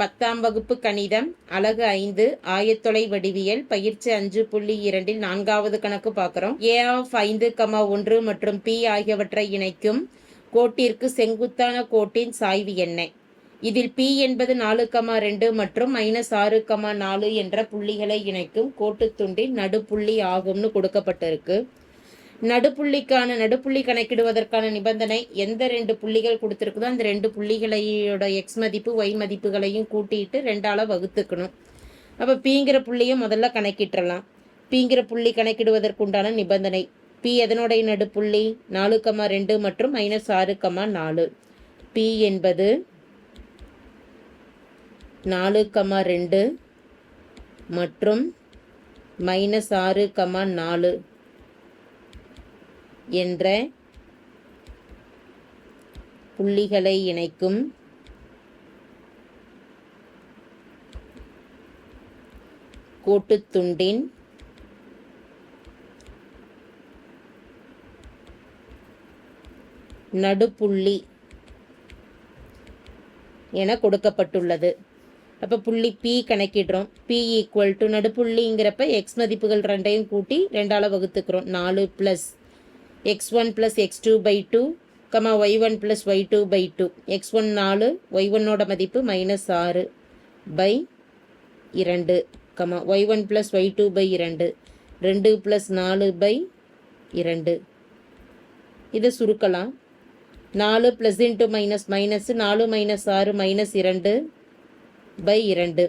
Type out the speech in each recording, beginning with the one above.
பத்தாம் வகுப்பு கணிதம் அலகு ஐந்து ஆயத்தொலை வடிவியல் பயிற்சி அஞ்சு புள்ளி இரண்டில் நான்காவது கணக்கு பார்க்குறோம். ஏ ஆஃப் ஐந்து கமா ஒன்று மற்றும் பி ஆகியவற்றை இணைக்கும் கோட்டிற்கு செங்குத்தான கோட்டின் சாய்வு என்ன? இதில் பி என்பது நாலு கமா ரெண்டு மற்றும் மைனஸ் ஆறு கமா நாலு என்ற புள்ளிகளை இணைக்கும் கோட்டுத்துண்டின் நடுப்புள்ளி ஆகும்னு கொடுக்கப்பட்டிருக்கு. நடுப்புள்ளிக்கான நடுப்புள்ளி கணக்கிடுவதற்கான நிபந்தனை எந்த ரெண்டு புள்ளிகள் கொடுத்துருக்குதோ அந்த ரெண்டு புள்ளிகளையோட எக்ஸ் மதிப்பு ஒய் மதிப்புகளையும் கூட்டிட்டு ரெண்டால வகுத்துக்கணும். அப்போ பீங்கிற புள்ளியை முதல்ல கணக்கிட்டுறலாம். பீங்கிற புள்ளி கணக்கிடுவதற்குண்டான நிபந்தனை. பி எதனுடைய நடுப்புள்ளி? நாலு கமா ரெண்டு மற்றும் மைனஸ் ஆறு கமா நாலு. பி என்பது நாலு கமா ரெண்டு மற்றும் மைனஸ் ஆறு கமா நாலு. என்ற புள்ளிகளை இணைக்கும் கோட்டுத்துண்டின் நடுப்புள்ளி என கொடுக்கப்பட்டுள்ளது. அப்போ புள்ளி பி கணக்கிடுறோம். பி ஈக்குவல் டு நடுப்புள்ளிங்கிறப்ப எக்ஸ் மதிப்புகள் ரெண்டையும் கூட்டி ரெண்டால் வகுத்துக்கிறோம். நாலு plus X one plus X two by two comma Y one plus Y two by two X one நாலு ஒய் ஒன்னோட மதிப்பு மைனஸ் ஆறு பை இரண்டு comma Y one plus Y two by இரண்டு ரெண்டு ப்ளஸ் நாலு பை இரண்டு. இதை சுருக்கலாம். நாலு ப்ளஸ் இன்ட்டு மைனஸ் மைனஸ் நாலு மைனஸ் ஆறு மைனஸ் இரண்டு பை இரண்டு.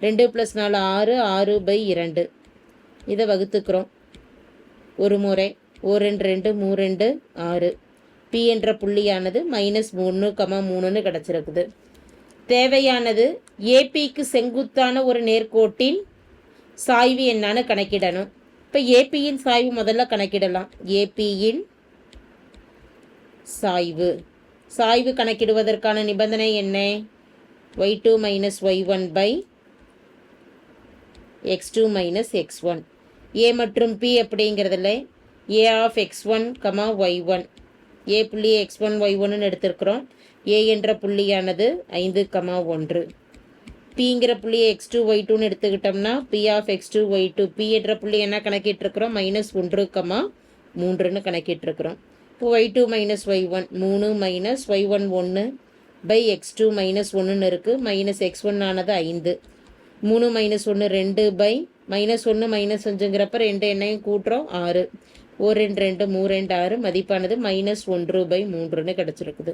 ரெண்டு ப்ளஸ் நாலு ஆறு ஆறு பை இரண்டு. இதை வகுத்துக்கிறோம். ஒரு முறை. ஓ ரெண்டு ரெண்டு மூ ரெண்டு ஆறு. பி என்ற புள்ளியானது மைனஸ் மூணு கமா மூணுன்னு கிடச்சிருக்குது. தேவையானது ஏபிக்கு செங்குத்தான ஒரு நேர்கோட்டின் சாய்வு என்னான்னு கணக்கிடணும். இப்போ ஏபியின் சாய்வு முதல்ல கணக்கிடலாம். ஏபியின் சாய்வு. சாய்வு கணக்கிடுவதற்கான நிபந்தனை என்ன? Y two minus Y one by X two minus X one A மற்றும் பி அப்படிங்கிறதுல A of X one comma Y one A புள்ளி எக்ஸ் ஒன் ஒய் ஒன்னு எடுத்திருக்கிறோம். ஏ என்ற புள்ளியானது ஐந்து கமா ஒன்று. பிங்கிற புள்ளி எக்ஸ் டூ ஒய் டூன்னு எடுத்துக்கிட்டோம்னா B of X two Y two B என்ற புள்ளி என்ன கணக்கிட்டுருக்குறோம்? மைனஸ் ஒன்று கமா மூன்றுன்னு கணக்கிட்டுருக்குறோம். இப்போ Y two minus Y one மூணு மைனஸ் ஒய் ஒன் ஒன்று பை எக்ஸ் டூ மைனஸ் ஒன்றுன்னு இருக்குது மைனஸ் எக்ஸ் ஒன் ஆனது ஐந்து. மூணு மைனஸ் ஒன்று ரெண்டு பை மைனஸ் ஒன்று மைனஸ் அஞ்சுங்கிறப்ப ரெண்டு எண்ணையும் கூட்டுறோம் ஆறு. ஒரு ரெண்டு ரெண்டு மூணு ரெண்டு ஆறு மதிப்பானது மைனஸ் ஒன்று பை மூன்றுன்னு கிடச்சிருக்குது.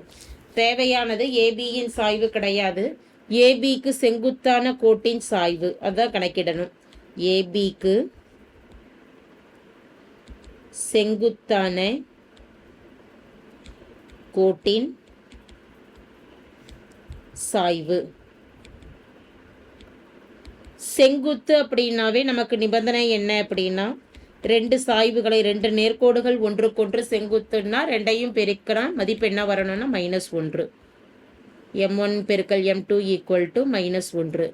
தேவையானது ஏபியின் சாய்வு கிடையாது. ஏபிக்கு செங்குத்தான கோட்டின் சாய்வு. அதான் கணக்கிடணும். ஏபிக்கு செங்குத்தான கோட்டின் சாய்வு. செங்குத்து அப்படின்னாவே நமக்கு நிபந்தனை என்ன அப்படின்னா ரெண்டு சாய்வுகளை ரெண்டு நேர்கோடுகள் ஒன்றுக்கொன்று செங்குத்துன்னா ரெண்டையும் பெருக்கலாம் மதிப்பு என்ன வரணும்னா மைனஸ் ஒன்று. எம் ஒன் பெருக்கல் M two equal to minus ஒன்று.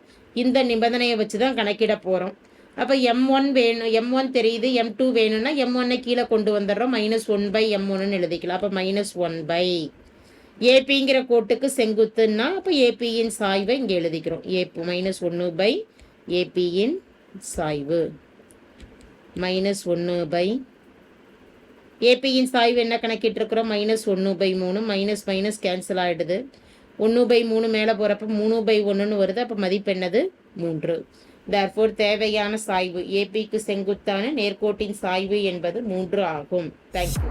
இந்த நிபந்தனையை வச்சு தான் கணக்கிட போகிறோம் அப்போ எம் ஒன் வேணும் எம் ஒன் தெரியுது எம் டூ வேணும்னா எம் ஒன்னை கீழே கொண்டு வந்துடுறோம். மைனஸ் ஒன் பை எம் ஒன்னு எழுதிக்கலாம். அப்போ மைனஸ் ஒன் பை ஏபிங்கிற கோட்டுக்கு செங்குத்துன்னா அப்போ ஏபியின் சாய்வை இங்கே எழுதிக்கிறோம். ஏப்பு மைனஸ் ஒன்று பை ஏபியின் சாய்வு. மைனஸ் ஒன்று பை ஏபியின் சாய்வு என்ன கணக்கிட்டுருக்குறோம்? மைனஸ் ஒன்று பை மூணு மைனஸ் மைனஸ் கேன்சல் ஆகிடுது ஒன்று பை மூணு மேலே போகிறப்ப மூணு பை ஒன்றுன்னு வருது. அப்போ மதிப்பு என்னது? மூன்று. தர்ஃபோர் தேவையான சாய்வு ஏபிக்கு செங்குத்தான நேர்கோட்டின் சாய்வு என்பது மூன்று ஆகும். தேங்க்யூ